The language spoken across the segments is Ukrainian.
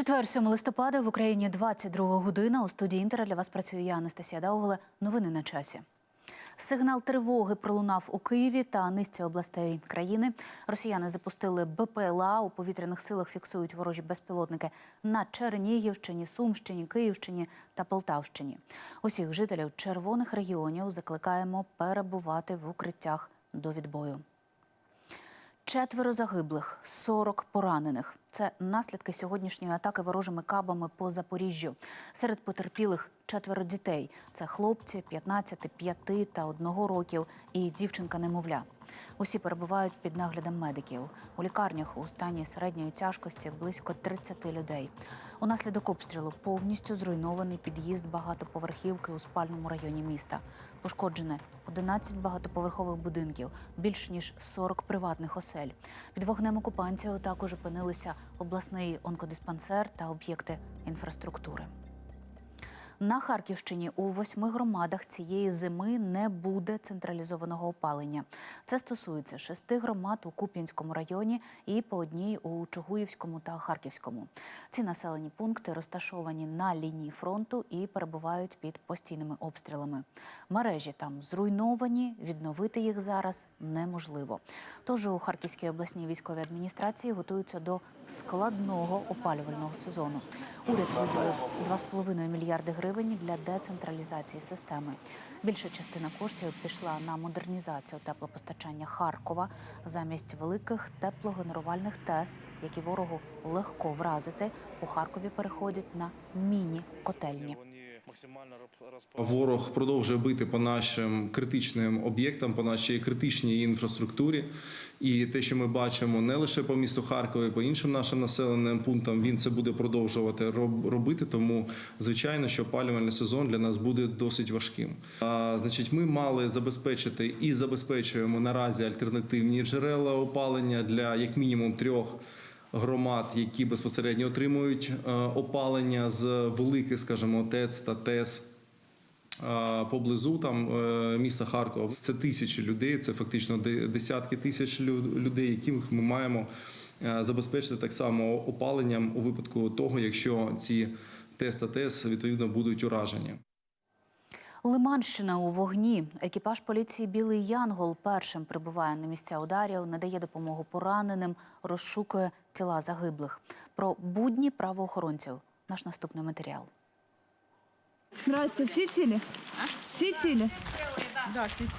Четвер, 7 листопада в Україні 22 година. У студії Інтера для вас працює я, Анастасія Дауголе. Новини на часі. Сигнал тривоги пролунав у Києві та низці областей країни. Росіяни запустили БПЛА. У повітряних силах фіксують ворожі безпілотники на Чернігівщині, Сумщині, Київщині та Полтавщині. Усіх жителів червоних регіонів закликаємо перебувати в укриттях до відбою. Четверо загиблих, 40 поранених. Це наслідки сьогоднішньої атаки ворожими кабами по Запоріжжю. Серед потерпілих четверо дітей. Це хлопці 15, 5 та 1 років і дівчинка-немовля. Усі перебувають під наглядом медиків. У лікарнях у стані середньої тяжкості близько 30 людей. Унаслідок обстрілу повністю зруйнований під'їзд багатоповерхівки у спальному районі міста. Пошкоджене 11 багатоповерхових будинків, більш ніж 40 приватних осель. Під вогнем окупантів також опинилися обласний онкодиспансер та об'єкти інфраструктури. На Харківщині у восьми громадах цієї зими не буде централізованого опалення. Це стосується шести громад у Куп'янському районі і по одній у Чугуївському та Харківському. Ці населені пункти розташовані на лінії фронту і перебувають під постійними обстрілами. Мережі там зруйновані, відновити їх зараз неможливо. Тож у Харківській обласній військовій адміністрації готуються до складного опалювального сезону. Уряд виділив 2,5 мільярди гривень для децентралізації системи. Більша частина коштів пішла на модернізацію теплопостачання Харкова замість великих теплогенерувальних ТЕС, які ворогу легко вразити. У Харкові переходять на міні-котельні. Максимально Ворог продовжує бити по нашим критичним об'єктам, по нашій критичній інфраструктурі. І те, що ми бачимо не лише по місту Харкові, по іншим нашим населеним пунктам, він це буде продовжувати робити. Тому, звичайно, що опалювальний сезон для нас буде досить важким. А, значить, ми мали забезпечити і забезпечуємо наразі альтернативні джерела опалення для як мінімум трьох громад, які безпосередньо отримують е, опалення з великих, скажімо, ТЕЦ та ТЕС. е, Поблизу там е, міста Харкова це тисячі людей, це фактично десятки тисяч лю- людей, яких ми маємо забезпечити так само опаленням у випадку того, якщо ці ТЕС та ТЕС відповідно будуть уражені. Лиманщина у вогні. Екіпаж поліції Білий Янгол першим прибуває на місця ударів, надає допомогу пораненим, розшукує тіла загиблих. Про будні правоохоронців. Наш наступний матеріал. Здрасте, всі цілі? Всі цілі?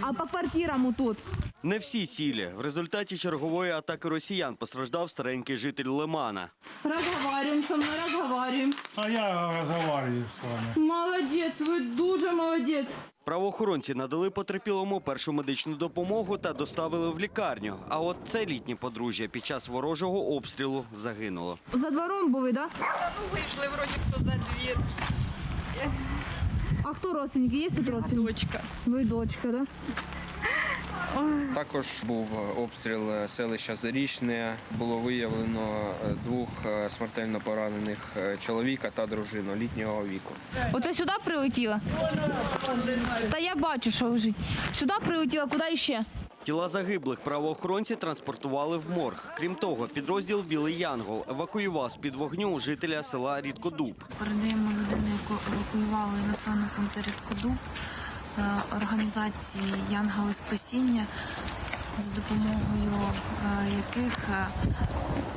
А по квартирам тут? Не всі цілі. В результаті чергової атаки росіян постраждав старенький житель Лимана. Розговорюємо со мною, розговорюємо. А я разговариваю с вами. Молодець, ви дуже молодець. Правоохоронці надали потерпілому першу медичну допомогу та доставили в лікарню. А от це літнє подружжя під час ворожого обстрілу загинуло. За двором були, так? Да? Вышли вроде кто за дверь. А хто родственники? Є тут родственники? Дочка. Ви дочка, да? Також був обстріл е, селища Зарічне. Було виявлено е, двох е, смертельно поранених чоловіка та дружину літнього віку. Оце сюди прилетіла? Та я бачу, що лежить. Сюди прилетіла, куди ще? Тіла загиблих правоохоронці транспортували в морг. Крім того, підрозділ Білий Янгол евакуював з-під вогню жителя села Рідкодуб. Передаємо людину, яку евакуювали з населеного пункту Рідкодуб організації Янгали Спасіння, за допомогою е, яких е,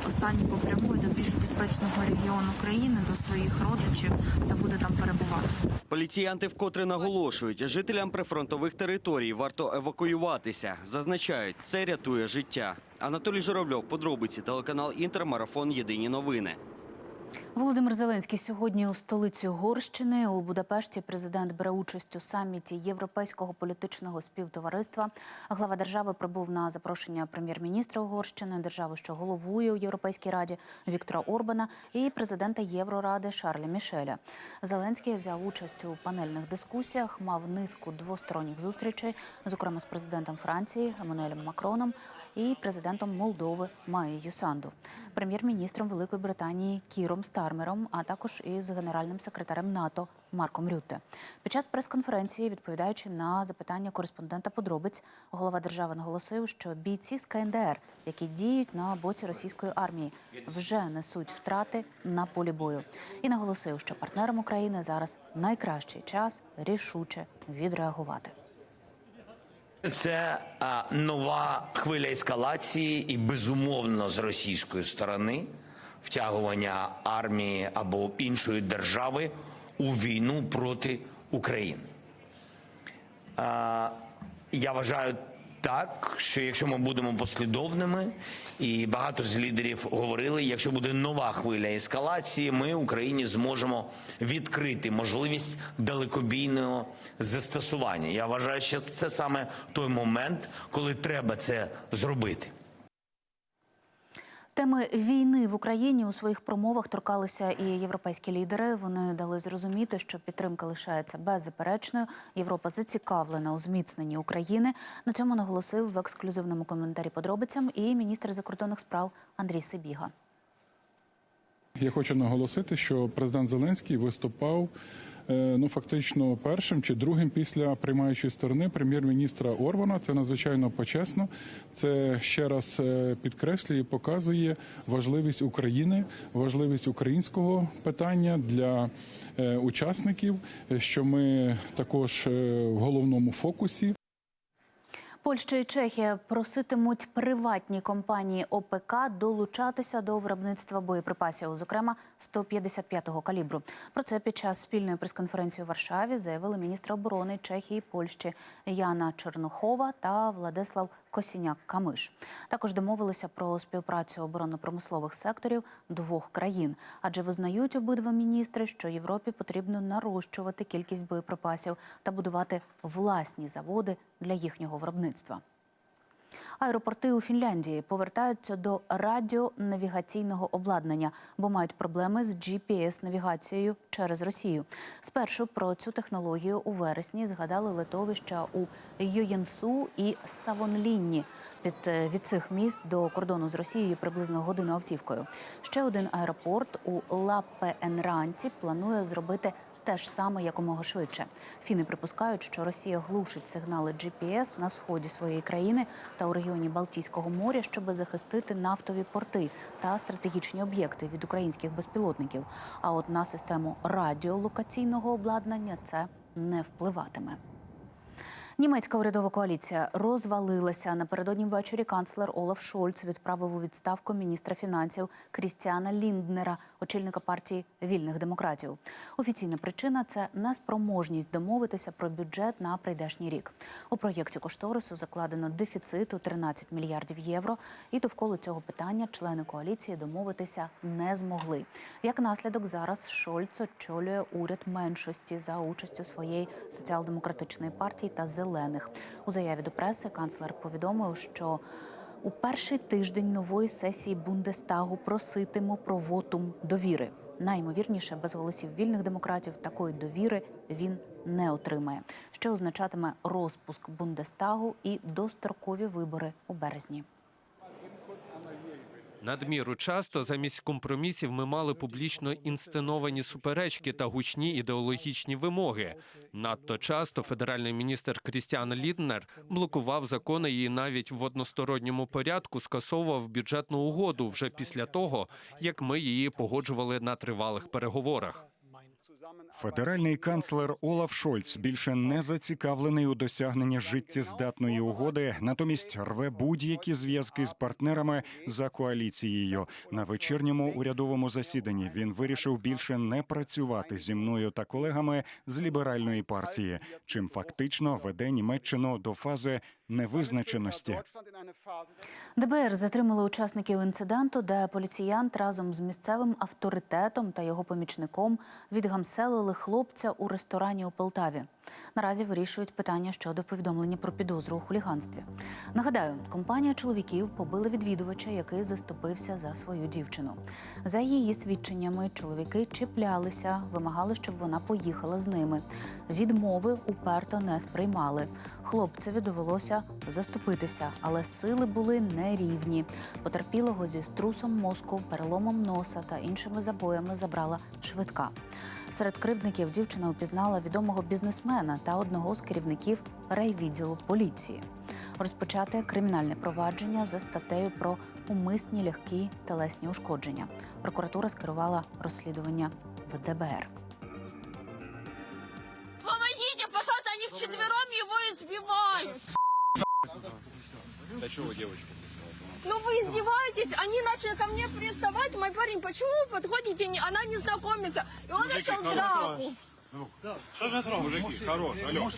останні попрямує до більш безпечного регіону країни, до своїх родичів та буде там перебувати. Поліціянти вкотре наголошують, жителям прифронтових територій варто евакуюватися. Зазначають, це рятує життя. Анатолій Журавльов, подробиці, телеканал Інтер, марафон Єдині новини. Володимир Зеленський сьогодні у столиці Угорщини у Будапешті. Президент бере участь у саміті Європейського політичного співтовариства. Глава держави прибув на запрошення прем'єр-міністра Угорщини, держави, що головує у Європейській раді Віктора Орбана і президента Євроради Шарля Мішеля. Зеленський взяв участь у панельних дискусіях, мав низку двосторонніх зустрічей, зокрема з президентом Франції Еммануелем Макроном і президентом Молдови Маєю Санду, прем'єр-міністром Великої Британії Кіром Стармером, а також із генеральним секретарем НАТО Марком Рютте. Під час прес-конференції, відповідаючи на запитання кореспондента подробиць, голова держави наголосив, що бійці з КНДР, які діють на боці російської армії, вже несуть втрати на полі бою. І наголосив, що партнерам України зараз найкращий час рішуче відреагувати. Це а, нова хвиля ескалації, і безумовно з російської сторони втягування армії або іншої держави у війну проти України. Я вважаю так, що якщо ми будемо послідовними, і багато з лідерів говорили, якщо буде нова хвиля ескалації, ми Україні зможемо відкрити можливість далекобійного застосування. Я вважаю, що це саме той момент, коли треба це зробити. Теми війни в Україні у своїх промовах торкалися і європейські лідери. Вони дали зрозуміти, що підтримка лишається беззаперечною. Європа зацікавлена у зміцненні України. На цьому наголосив в ексклюзивному коментарі подробицям і міністр закордонних справ Андрій Сибіга. Я хочу наголосити, що президент Зеленський виступав ну фактично першим чи другим після приймаючої сторони прем'єр-міністра Орбана. Це надзвичайно почесно. Це ще раз е, підкреслює, і показує важливість України, важливість українського питання для е, учасників, е, що ми також е, в головному фокусі. Польща і Чехія проситимуть приватні компанії ОПК долучатися до виробництва боєприпасів, зокрема 155-го калібру. Про це під час спільної прес-конференції у Варшаві заявили міністри оборони Чехії, і Польщі Яна Чернохова та Владислав Косіняк-Камиш. Також домовилися про співпрацю оборонно-промислових секторів двох країн, адже визнають обидва міністри, що Європі потрібно нарощувати кількість боєприпасів та будувати власні заводи для їхнього виробництва. Аеропорти у Фінляндії повертаються до радіонавігаційного обладнання, бо мають проблеми з GPS-навігацією через Росію. Спершу про цю технологію у вересні згадали литовища у Йоєнсу і Савонлінні. Від, е, від цих міст до кордону з Росією приблизно годину автівкою. Ще один аеропорт у Лаппенранті планує зробити те ж саме якомога швидше. Фіни припускають, що Росія глушить сигнали GPS на сході своєї країни та у регіоні Балтійського моря, щоб захистити нафтові порти та стратегічні об'єкти від українських безпілотників. А от на систему радіолокаційного обладнання це не впливатиме. Німецька урядова коаліція розвалилася. Напередодні ввечері канцлер Олаф Шольц відправив у відставку міністра фінансів Крістіана Лінднера, очільника партії вільних демократів. Офіційна причина це неспроможність домовитися про бюджет на прийдешній рік. У проєкті кошторису закладено дефіцит у 13 мільярдів євро. І довкола цього питання члени коаліції домовитися не змогли. Як наслідок, зараз Шольц очолює уряд меншості за участю своєї соціал-демократичної партії та зелених. У заяві до преси канцлер повідомив, що у перший тиждень нової сесії Бундестагу проситиму про вотум довіри. Найімовірніше, без голосів вільних демократів такої довіри він не отримає, що означатиме розпуск Бундестагу і дострокові вибори у березні. Надміру часто замість компромісів ми мали публічно інсценовані суперечки та гучні ідеологічні вимоги. Надто часто федеральний міністр Крістіан Ліднер блокував закони і навіть в односторонньому порядку скасовував бюджетну угоду вже після того, як ми її погоджували на тривалих переговорах. Федеральний канцлер Олаф Шольц більше не зацікавлений у досягненні життєздатної угоди, натомість рве будь-які зв'язки з партнерами за коаліцією. На вечірньому урядовому засіданні він вирішив більше не працювати зі мною та колегами з ліберальної партії, чим фактично веде Німеччину до фази невизначеності. ДБР затримали учасників інциденту, де поліціянт разом з місцевим авторитетом та його помічником відгамселили хлопця у ресторані у Полтаві. Наразі вирішують питання щодо повідомлення про підозру у хуліганстві. Нагадаю, компанія чоловіків побила відвідувача, який заступився за свою дівчину. За її свідченнями, чоловіки чіплялися, вимагали, щоб вона поїхала з ними. Відмови уперто не сприймали. Хлопцеві довелося заступитися, але сили були нерівні. Потерпілого зі струсом мозку, переломом носа та іншими забоями забрала швидка. Серед кривдників дівчина упізнала відомого бізнесмена та одного з керівників райвідділу поліції. Розпочати кримінальне провадження за статтею про умисні легкі телесні ушкодження. Прокуратура скерувала розслідування в ДБР. Помогите, пожалуйста, они вчетвером его избивают. Для чего девочку? Ну вы издеваетесь, они начали ко мне приставать, мой парень, почему вы подходите, не- она не знакомится, и он начал драку. Мужики, хорош, алло.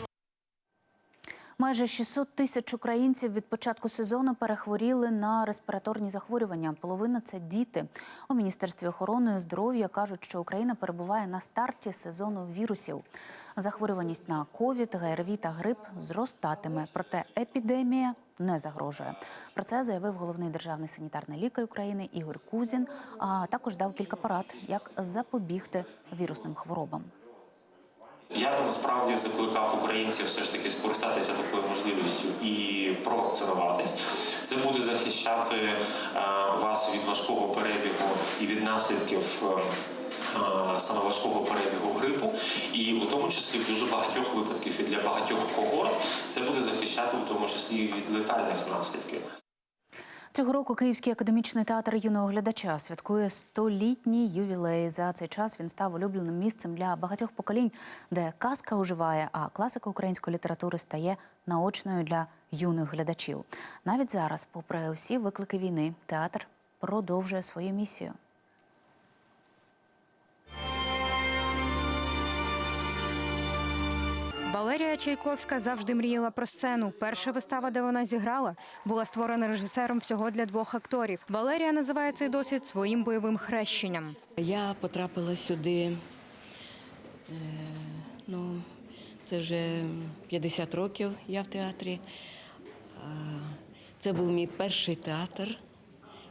Майже 600 тисяч українців від початку сезону перехворіли на респіраторні захворювання. Половина це діти. У міністерстві охорони здоров'я кажуть, що Україна перебуває на старті сезону вірусів. Захворюваність на ковід, ГРВІ та грип зростатиме. Проте епідемія не загрожує. Про це заявив головний державний санітарний лікар України Ігор Кузін. А також дав кілька порад, як запобігти вірусним хворобам. Я би насправді закликав українців все ж таки скористатися такою можливістю і провакцинуватись. Це буде захищати е, вас від важкого перебігу і від наслідків. Е, Саме важкого перебігу грипу, і у тому числі в дуже багатьох випадків і для багатьох когорт це буде захищати у тому числі від летальних наслідків. Цього року Київський академічний театр юного глядача святкує столітній ювілей. За цей час він став улюбленим місцем для багатьох поколінь, де казка оживає, а класика української літератури стає наочною для юних глядачів. Навіть зараз, попри усі виклики війни, театр продовжує свою місію. Валерія Чайковська завжди мріяла про сцену. Перша вистава, де вона зіграла, була створена режисером всього для двох акторів. Валерія називає цей досвід своїм бойовим хрещенням. Я потрапила сюди. е, Ну, це вже 50 років я в театрі. Це був мій перший театр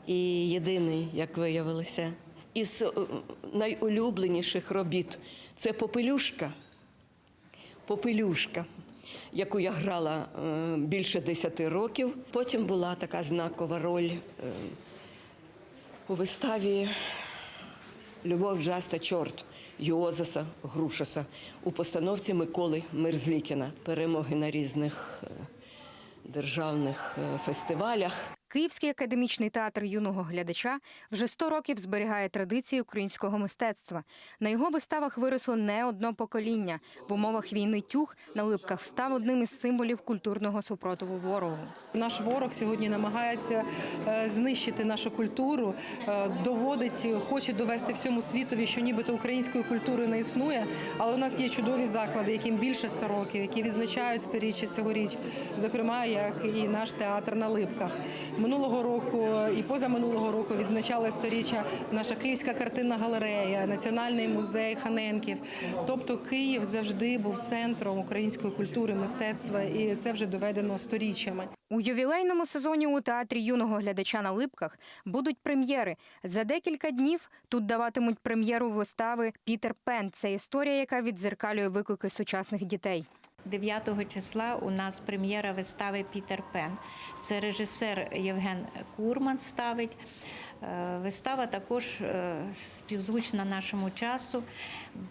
і єдиний, як виявилося. Із е, найулюбленіших робіт це Попелюшка. Попелюшка, яку я грала е, більше 10 років. Потім була така знакова роль е, у виставі Любов Джаста Чорт Йозаса Грушаса у постановці Миколи Мерзлікіна. Перемоги на різних е, державних фестивалях. Київський академічний театр юного глядача вже 100 років зберігає традиції українського мистецтва. На його виставах виросло не одно покоління. В умовах війни тюг на липках став одним із символів культурного супротиву ворогу. Наш ворог сьогодні намагається е, знищити нашу культуру, е, доводить, хоче довести всьому світові, що нібито української культури не існує. Але у нас є чудові заклади, яким більше 100 років, які відзначають сторіччя цьогоріч, зокрема, як і наш театр на липках. Минулого року і позаминулого року відзначали сторіччя наша Київська картинна галерея, Національний музей Ханенків. Тобто Київ завжди був центром української культури, мистецтва, і це вже доведено сторіччями. У ювілейному сезоні у театрі юного глядача на липках будуть прем'єри. За декілька днів тут даватимуть прем'єру вистави Пітер Пен. Це історія, яка віддзеркалює виклики сучасних дітей. 9 числа у нас прем'єра вистави Пітер Пен. Це режисер Євген Курман ставить. Е, Вистава також е, співзвучна нашому часу,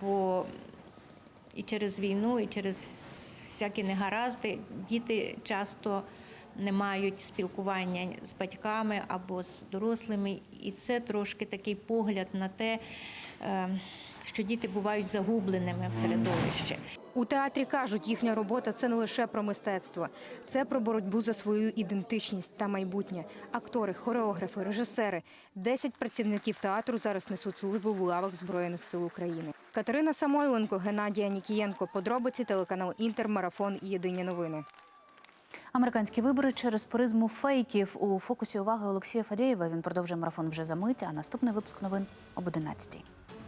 бо і через війну, і через всякі негаразди діти часто не мають спілкування з батьками або з дорослими. І це трошки такий погляд на те, е, що діти бувають загубленими в середовищі. У театрі кажуть, їхня робота це не лише про мистецтво, це про боротьбу за свою ідентичність та майбутнє. Актори, хореографи, режисери, 10 працівників театру зараз несуть службу в лавах збройних сил України. Катерина Самойленко, Геннадія Нікієнко. Подробиці телеканал Інтер, Марафон і Єдині новини. Американські вибори через призму фейків у фокусі уваги Олексія Фадєєва. Він продовжує марафон вже за мить. А наступний випуск новин об 11